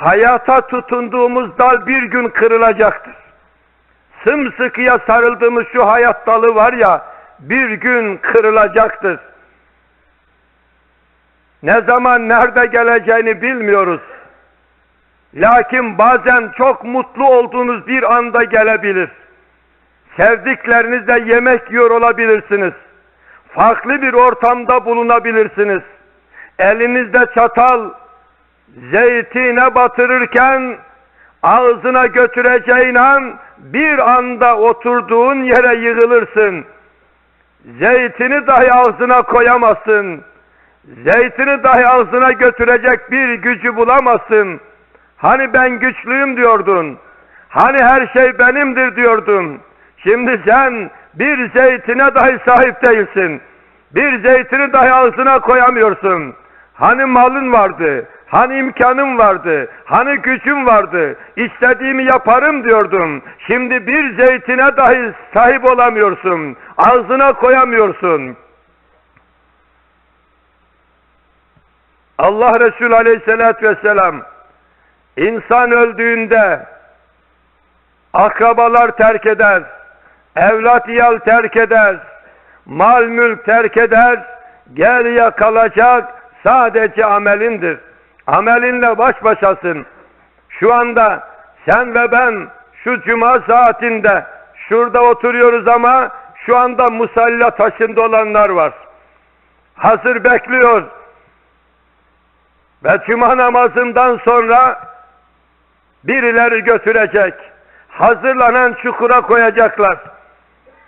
hayata tutunduğumuz dal bir gün kırılacaktır. Sımsıkıya sarıldığımız şu hayat dalı var ya, bir gün kırılacaktır. Ne zaman nerede geleceğini bilmiyoruz. Lakin bazen çok mutlu olduğunuz bir anda gelebilir. Sevdiklerinizle yemek yiyor olabilirsiniz. Farklı bir ortamda bulunabilirsiniz. Elinizde çatal zeytine batırırken ağzına götüreceğin an bir anda oturduğun yere yığılırsın. Zeytini dahi ağzına koyamazsın. Zeytini dahi ağzına götürecek bir gücü bulamazsın. Hani ben güçlüyüm diyordun. Hani her şey benimdir diyordun. Şimdi sen bir zeytine dahi sahip değilsin. Bir zeytini dahi ağzına koyamıyorsun. Hani malın vardı, hani imkanın vardı, hani gücün vardı, istediğimi yaparım diyordum. Şimdi bir zeytine dahi sahip olamıyorsun, ağzına koyamıyorsun. Allah Resulü Aleyhisselatü Vesselam insan öldüğünde akrabalar terk eder, evlat yal terk eder, mal mülk terk eder, geriye kalacak sadece amelindir. Amelinle baş başasın. Şu anda sen ve ben şu cuma saatinde şurada oturuyoruz ama şu anda musalla taşında olanlar var. Hazır bekliyor. Ve cuma namazından sonra birileri götürecek. Hazırlanan çukura koyacaklar.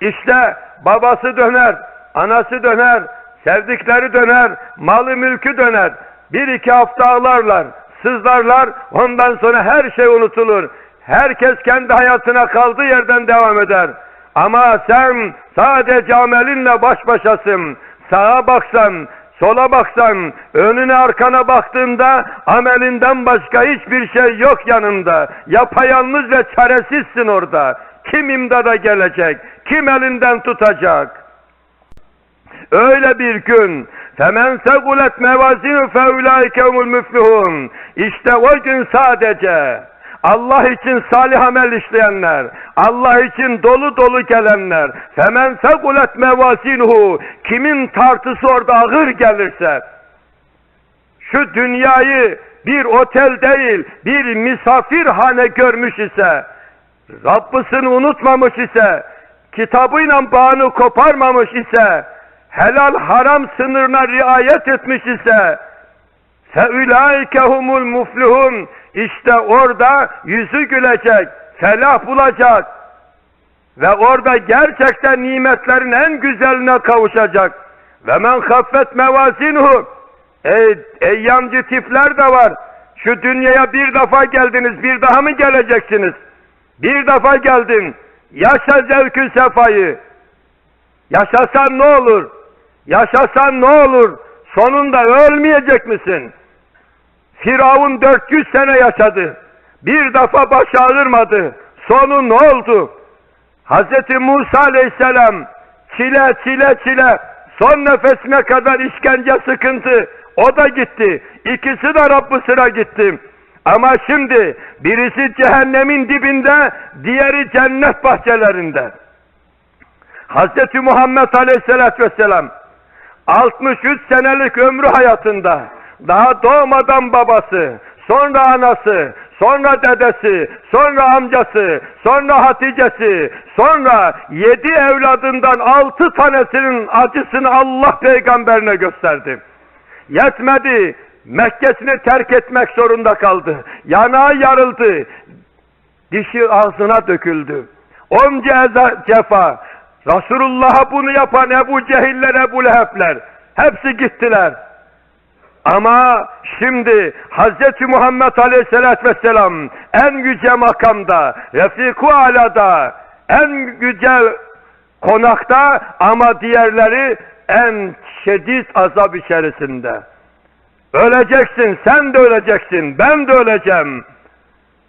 İşte babası döner, anası döner, sevdikleri döner, malı mülkü döner. Bir iki hafta ağlarlar, sızlarlar, ondan sonra her şey unutulur. Herkes kendi hayatına kaldığı yerden devam eder. Ama sen sadece amelinle baş başasın. Sağa baksan, sola baksan, önüne arkana baktığında amelinden başka hiçbir şey yok yanında. Yapayalnız ve çaresizsin orada. Kim imdada gelecek? Kim elinden tutacak? Öyle bir gün femen segulet mevazinu feulaikehumul müflihun. İşte o gün sadece Allah için salih amel işleyenler, Allah için dolu dolu gelenler, femen segulet mevazinuhu, kimin tartısı orada ağır gelirse, şu dünyayı bir otel değil, bir misafirhane görmüş ise, Rabbisini unutmamış ise, kitabıyla bağını koparmamış ise, helal haram sınırına riayet etmiş ise, فَاُولَٰئِكَ هُمُ الْمُفْلِهُونَ İşte orada yüzü gülecek, felah bulacak ve orada gerçekten nimetlerin en güzeline kavuşacak. Ve men haffet mevazinuhu Ey, ey yancı tipler de var. Şu dünyaya bir defa geldiniz, bir daha mı geleceksiniz? Bir defa geldin. Yaşa zevkü sefayı. Yaşasan ne olur? Yaşasan ne olur? Sonunda ölmeyecek misin? Firavun 400 sene yaşadı. Bir defa baş ağırmadı. Sonu ne oldu? Hz. Musa aleyhisselam çile çile çile son nefesine kadar işkence sıkıntı o da gitti. İkisi de Rabbisine gitti. Ama şimdi birisi cehennemin dibinde, diğeri cennet bahçelerinde. Hz. Muhammed Aleyhisselatü Vesselam 63 senelik ömrü hayatında daha doğmadan babası, sonra anası, sonra dedesi, sonra amcası, sonra Hatice'si, sonra yedi evladından altı tanesinin acısını Allah peygamberine gösterdi. Yetmedi, Mekke'sini terk etmek zorunda kaldı. Yanağı yarıldı, dişi ağzına döküldü. Onca cefa, Resulullah'a bunu yapan Ebu Cehiller, Ebu Lehebler, hepsi gittiler. Ama şimdi Hz. Muhammed Aleyhisselatü Vesselam en yüce makamda, Refiku Ala'da, en yüce konakta ama diğerleri en şiddet azap içerisinde. Öleceksin, sen de öleceksin, ben de öleceğim.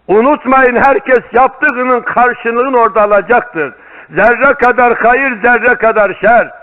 Unutmayın herkes yaptığının karşılığını orada alacaktır. Zerre kadar hayır, zerre kadar şer.